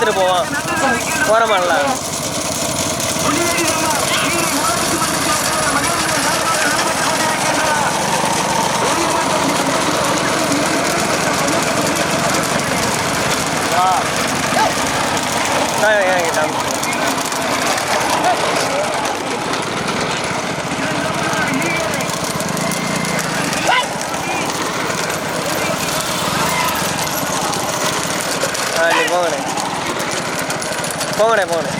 எடுத்துகிட்டு போவோம். போகிற மாதிரில. புலியடி நம்ம கீழே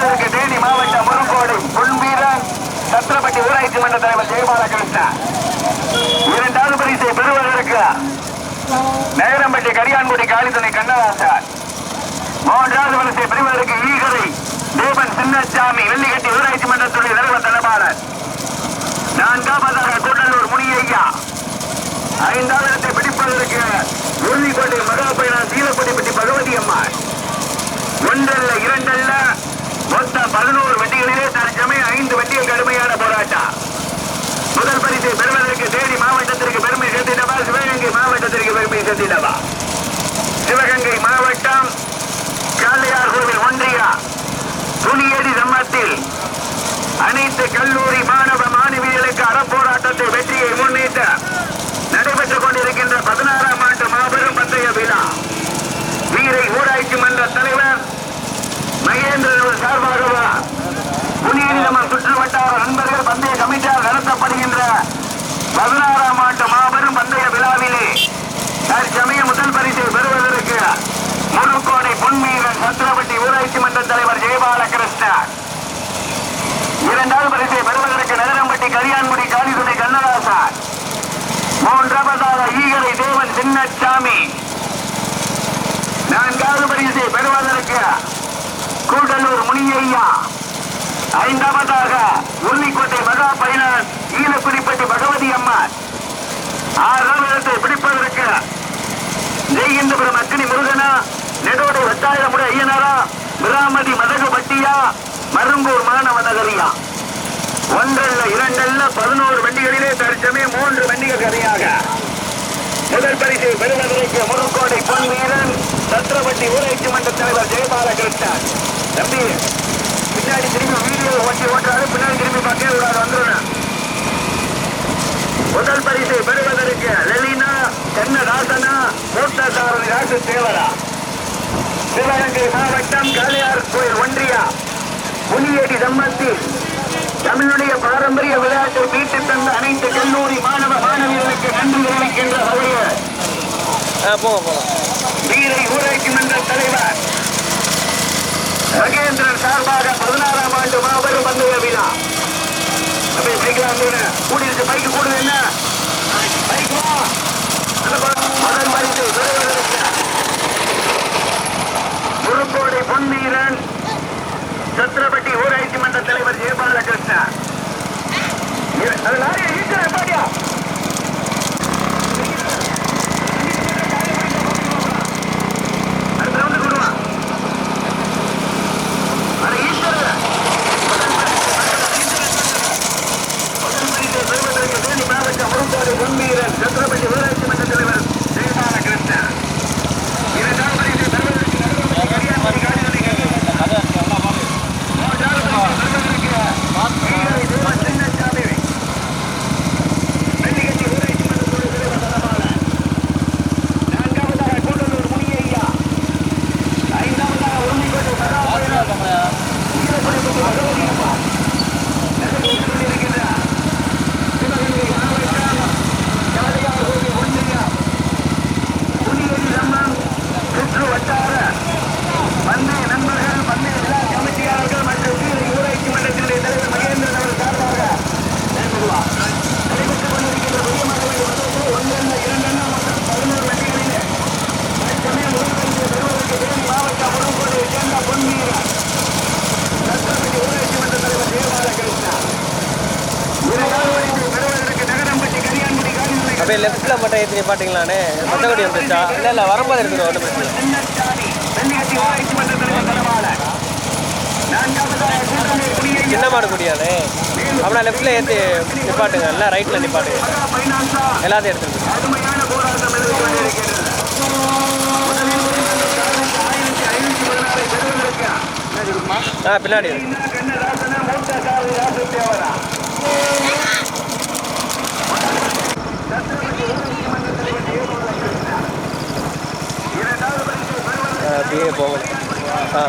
பரிசை தேனி மாவட்டம் முருங்கோடு பொன்வீரன் சத்திரப்பட்டி ஊராட்சி மன்ற தலைவர் ஜெயபாலகிருஷ்ணன் இரண்டாவது பரிசை பெறுவதற்கு நேரம்பட்டி கரியான்குடி காளித்துணை கண்ணதாசன். மூன்றாவது பரிசை பெறுவதற்கு ஈகரை தேவன் சின்னசாமி வெள்ளிக்கட்டி ஊராட்சி மன்றத்துடைய தலைவர் தனபாளர் நான்காவதாக கூட்டலூர் முனியையா. ஐந்தாவது இடத்தை பிடிப்பதற்கு உறுதிக்கோட்டை மகாபைரா சீலப்பட்டிப்பட்டி பகவதி அம்மாள். ஒன்றல்ல இரண்டல்ல மொத்த பதினோரு வண்டிகளிலே தற்சமயம் ஐந்து வண்டிகள் கடுமையான போராட்டம். முதல் பரிசை பெறுவதற்கு தேனி மாவட்டத்திற்கு பெருமை சேர்த்திடவா? சிவகங்கை மாவட்டத்திற்கு பெருமை சேர்த்திடவா? சிவகங்கை மாவட்டம் காளையார் கோவில் ஒன்றியா துணியடி சம்மத்தில் அனைத்து கல்லூரி மாணவ மாணவிகளுக்கு அறப்போராட்டத்தை வெற்றியை முன்னிட்டு நடைபெற்றுக் கொண்டிருக்கின்ற பதினாறாம் ஆண்டு மாபெரும் பந்தய விழா வீரை ஊராட்சி மன்ற தலைவர் மகேந்திரன் அவர்கள் சார்பாகவா புலியனிலம சுற்று வட்டார நண்பர்கள் பந்தய கமிட்டியால் நடத்தப்படுகின்ற பதினாறாம் ஆண்டு மாபெரும் பந்தய விழாவிலே தற்சமய முதல் பரிசை பெறுவதற்கு முருக்கோடை பொன்மீரன் சத்திரப்பட்டி ஊராட்சி மன்ற தலைவர் ஜெயபாலகிருஷ்ணன் இரண்டாவது பரிசை பெறுவதற்கு நகரம்பட்டி கரியான்குடி காளிதுணை கண்ணதாசன் மூன்றாவதாக ஈகரை தேவன் சின்னசாமி நான்காவது பரிசை பெறுவதற்கு கூடலூர் முனியையா. ஐந்தாவதாக உள்ளிக்கோட்டை மகா பயனர் ஈழக்குடிப்பட்டி பகவதி அம்மாள். ஆறாம் இடத்தை பிடிப்பதற்கு ஜெய்கின்றபுரம் அக்னி முருகனா நெடோடை வட்டாயிரமுறை ஐயனாரா விராமதி மதகு பட்டியா மருங்கூர் மாணவ நகரியா. ஒன்றல்ல இரண்டல்ல பதினோரு வண்டிகளிலே தற்சமயம் மூன்று வண்டிகள் கதையாக. முதல் பரிசு பெறுவதற்கு முருகோடை பொன்வீரன் சத்திரப்பட்டி ஊராட்சி மன்ற தலைவர் ஜெயபாலகிருஷ்ணன். தம்பி பின்னாடி திரும்பி வீடியோ ஓட்டி ஓட்டுறாரு பின்னாடி திரும்பி பக்கம் விடாது வந்துடும் முதல் பரிசு பெறுவதற்கு லலினா கண்ணதாசனா மூத்தசாரதி ராசு தேவரா சிவகங்கை மாவட்டம் காளையார் கோயில் ஒன்றியா புலியடி சம்மத்தில் தமிழுடைய பாரம்பரிய விளையாட்டை மீட்டு தந்த அனைத்து கல்லூரி மாணவ மாணவியர்களுக்கு நன்றி தெரிவிக்கின்ற வீரை ஊராட்சி மன்ற தலைவர் மகேந்திரன் சார்பாக பதினாறாம் ஆண்டு மாபெரும் பந்தய விழா அப்படியே பைக்ல வந்து கூடி இருக்கு பைக் கூடுது என்ன பைக் வா அந்த பக்கம் மதன் பரிசு பெறுவதற்கு முருக்கோடை பொன்னீரன் சத்திரப்பட்டி ஊராட்சி மன்ற தலைவர் ஜெயபாலகிருஷ்ணன் இரு- அது லாரியை ஈட்டர் எப்பாடியா அடுத்த ரவுண்டு கொடுவா அட ஈஸ்வர பெறுவதற்கு தேனி மாவட்ட முருகோடு பொன்வீரன் சத்திரப்பட்டி ஊராட்சி மன்ற தலைவர் ஜெயபாலகிருஷ்ணன் இரண்டாம் பரிசை பெறுவதற்கு நடுவமணி கரியான்குடி காளிதுரை மூன்றாவது பரிசை பெறுவதற்கு ஈரை தேவன் சின்னசாமி வெள்ளிக்கட்டி ஊராட்சி மன்ற தலைவர் தனபாலன் நான்காவதாக கூடலூர் முனியையா ஐந்தாவதாக உருளிக்கோட்டை சதாபுரம் ஈரப்படைப்பு பகவதி அம்மா நடைபெற்றுக் கொண்டிருக்கின்ற சிவகங்கை மாவட்டம் காளையார் கோவில் ஒன்றியா புனியடி அம்மன் சுற்று வட்டார பந்தய நண்பர்கள் பந்தய விழா கமிட்டியாளர்கள் மற்றும் வீர ஊராட்சி மன்றத்தினுடைய தலைவர் மகேந்திரன் அவர்கள் சார்பாக நடைபெறுவார் நடைபெற்றுக் கொண்டிருக்கின்ற பெரியமகளிர் மன்றத்தில் ஒன்றெண்ண இரண்டெண்ண மற்றும் பதினோரு வண்டிகளிலே தற்சமயம் முதல் பரிசை பெறுவதற்கு தேனி மாவட்டம் முருகோடையை சேர்ந்த பொன்வீரன் சட்டமன்ற ஊராட்சி மன்ற தலைவர் ஜெயபாலகிருஷ்ணா இரண்டாவது பரிசை பெறுவதற்கு நகரம்பட்டி கரியான்குடி காளிதுரை அப்படியே லெஃப்ட்டில் மட்டும் ஏற்றி நிப்பாட்டிங்களாண்ணே மற்றபடி வந்துருச்சா இல்லை இல்லை வரும்போது எடுத்துருவோம் ஒன்றும் பிரச்சனை இல்லை. சின்னசாமி வெள்ளிக்கட்டி ஊராட்சி இல்லை இல்லை தனபாலன் நான்காவதாக கூட்டணி குடியை சின்ன மாடு குடியாண்ணே அப்படின்னா லெஃப்ட்டில் ஏற்றி நிப்பாட்டுங்க. இல்லை ரைட்டில் நிப்பாட்டுங்க. எல்லாத்தையும் எடுத்துருங்க ஆ போராட்டம் எழுதி முதலில் ஆயிரத்தி ஐநூத்தி பதினாறை பெறுவதற்கு ஆ பின்னாடி இருக்கு. இந்த கண்ணதாசன மூத்த சாவி ராசு தேவரா சத்திரபதி ஊராட்சி மன்ற தலைவர் ஜெயபாலகிருஷ்ணா. இரண்டாவது பரிசை பெறுவதற்கு ஆ,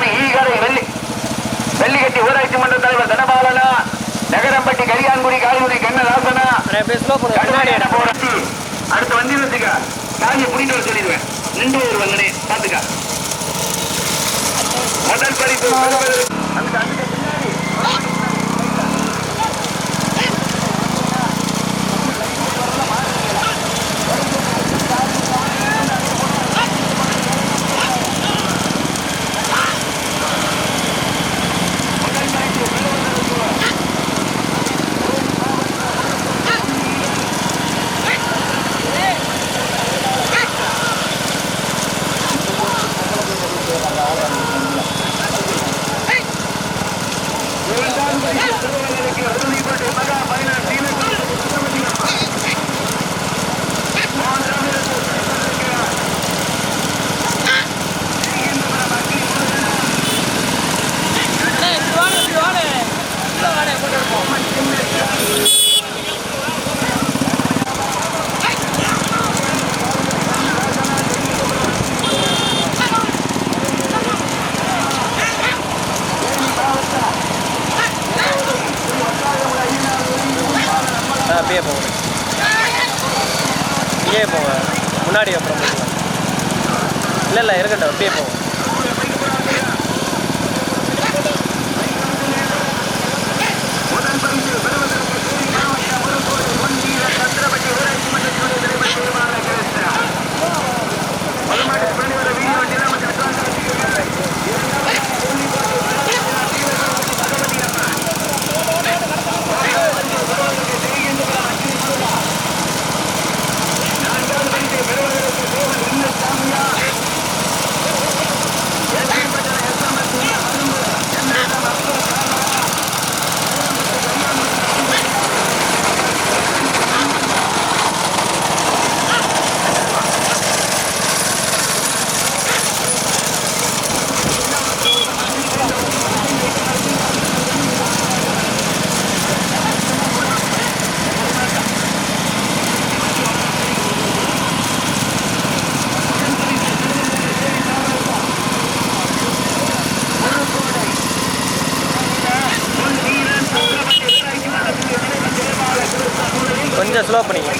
சார்பு ஈகரை வெள்ளி வெள்ளிக்கட்டி ஊராட்சி மன்ற தலைவர் தனபாலனா நகரம்பட்டி கரியான்குடி காலிமுடி கண்ணதாசனா போராட்டி அடுத்து வந்து வச்சுக்கா காஞ்சி புடிட்டு வர சொல்லிடுவேன். நின்று ஒரு வந்தனே பார்த்துக்கா. முதல் பரிசு ஸ்லோ பண்ணிங்க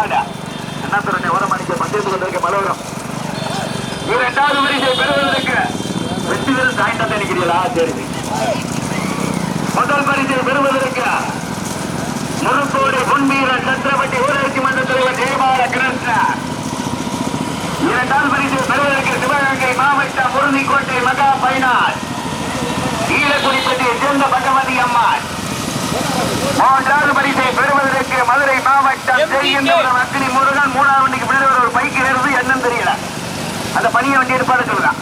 மாடு முதல் மாடு என்ன சொல்றேன் ஒரு மணிக்கு மத்தியத்துக்கு வந்திருக்க மலோரம் இரண்டாவது வரிசை பெறுவதற்கு வெற்றிகள் சாய்ந்தா நினைக்கிறீங்களா சரி. முதல் பரிசை பெறுவதற்கு முருக்கோடு பொன்வீரன் சத்திரப்பட்டி ஊராட்சி மன்ற தலைவர் ஜெயபால ஜெயபாலகிருஷ்ணன் இரண்டாம் பரிசை பெறுவதற்கு சிவகங்கை மாவட்டம் முருணிக்கோட்டை மகா பைனான் ஈழக்குடிப்பட்டியை சேர்ந்த பகவதி அம்மாள். மூன்றாவது பரிசை பெறுவதற்கு மதுரை மாவட்டம் செய்கின்றவரம் அக்னி முருகன் மூணாவது வண்டிக்கு பின்னாடி ஒரு ஏறுது என்னன்னு தெரியல. அந்த பணியை வண்டி ஏற்பாடு சொல்றான்.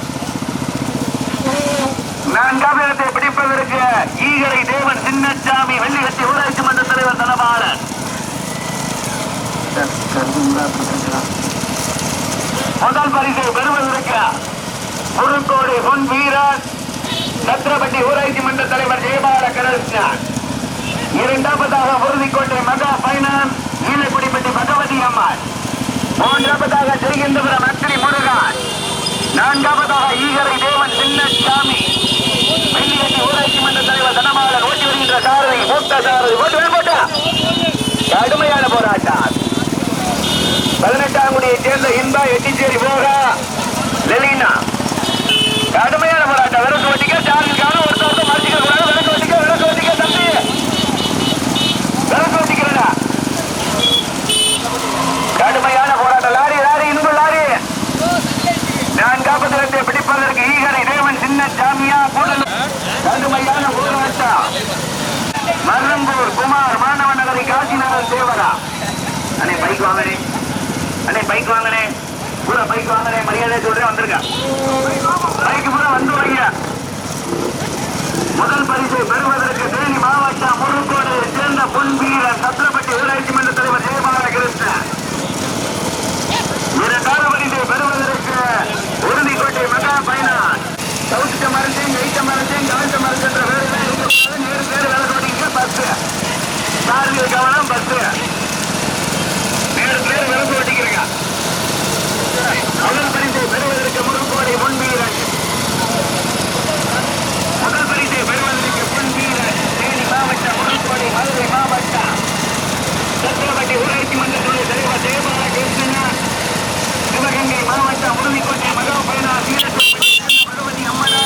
நான்காவது இடத்தை பிடிப்பதற்கு ஈகரை தேவன் சின்னசாமி வெள்ளிகட்டி ஊராட்சி மன்ற தலைவர் தனபாலன். முதல் பரிசை பெறுவதற்கு முருங்கோடு பொன் வீரன் சத்திரப்பட்டி ஊராட்சி மன்ற தலைவர் ஜெயபால கிருஷ்ணன் இரண்டாவதாக உறுதிக்கோட்டை மகா பைனான் ஈழக்குடிப்பட்டி பகவதி அம்மாள். மூன்றாவதாக செய்கின்றவரம் அக்னி முருகன். நான்காவதாக ஈகரை தேவன் சின்னசாமி. வெள்ளியட்டி ஊராட்சி மன்ற தலைவர் தனபாலன் ஓட்டி வருகின்ற சாரதி மூத்த சாரதி ஓட்டு வேண்டா கடுமையான போராட்டம். பதினெட்டாம் குடியை சேர்ந்த இன்பா எட்டிச்சேரி போகா லெலினா. கடுமையான போராட்டம். விளக்கு வட்டிக்க சார்ஜுக்கான காணும் மறைச்சிக்க கூடாது விளக்கு வட்டிக்க விளக்கு வட்டிக்க தம்பி விளக்கு வட்டிக்கிறடா கடுமையான போராட்டம் லாரி லாரி இன்பு லாரி நான் காப்பதற்கு பிடிப்பதற்கு ஈகரை தேவன் சின்ன சாமியா கூடல் கடுமையான போராட்டம் மரும்பூர் குமார் மாணவ நகரி காசிநகர் சேவரா அண்ணே பைக் வாங்கினே அண்ணே பைக் வாங்கினே பூரா பைக் வாங்கினே மரியாதை சொல்றேன் வந்துருங்க. பைக் பூரா வந்து வைங்க. முதல் பரிசை பெறுவதற்கு தேனி மாவட்டம் முழுக்கோடு சேர்ந்த பொன் வீரர் சத்திரப்பட்டி ஊராட்சி மன்ற தலைவர் ஜெயபால கிருஷ்ணன். இரண்டாவது பரிசை பெறுவதற்கு உறுதிக்கோட்டை மகா பைனான் சவுத்த மரத்தையும் கைத்த மரத்தையும் கவனித்த மரத்தின்ற வேறு பத்து சார்பில் கவனம் பத்து நேரு பேர் வேலை போட்டிக்கிறீங்க முதல் பரிசை பெறுவதற்கு முழுக்கோடை முன் வீரன் முதல் பரிசை பெறுவதற்கு பொன் வீரர் தேனி மாவட்டம் முழுக்கோடை மதுரை மாவட்டம் சத்திரப்பட்டி ஊராட்சி மன்றத்துடைய தலைவர் ஜெயபால கிருஷ்ணன் சிவகங்கை மாவட்டம் உறுதிக்கோட்டை மகா பயனா சீரப்பட்டி பகவதி அம்மனா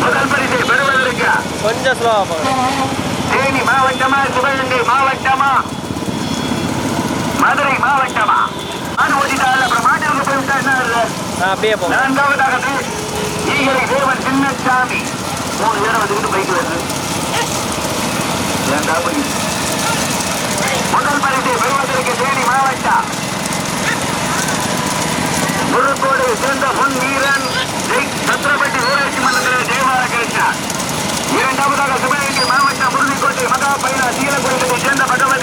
முதல் பரிசை பெறுவதற்கு கொஞ்சம் ஸ்லோவாக போங்க தேனி மாவட்டமா சிவகங்கை மாவட்டமா? மதுரை மாவட்டமா? அது ஓடிட்டால் அப்புறம் மாநிலம் போய்விட்டா என்ன அப்படியே போங்க. நான்காவதாக ஈகரை தேவன் சின்னசாமி. மூணு பேரும் வந்துக்கிட்டு பைக் வருது. ஏன்டா போய் முதல் பரிசை பெறுவதற்கு தேனி மாவட்டம். முழுக்கோடு சேர்ந்த பொன் வீரன் ஜெய் சத்திரப்பட்டி ஊராட்சி மன்றத்தில் ஜெயபால கிருஷ்ணன் இரண்டாவதாக சிவகங்கை மாவட்டம் முருகிக்கோட்டை மகா பைரா சீலக்குடியை சேர்ந்த பகவதி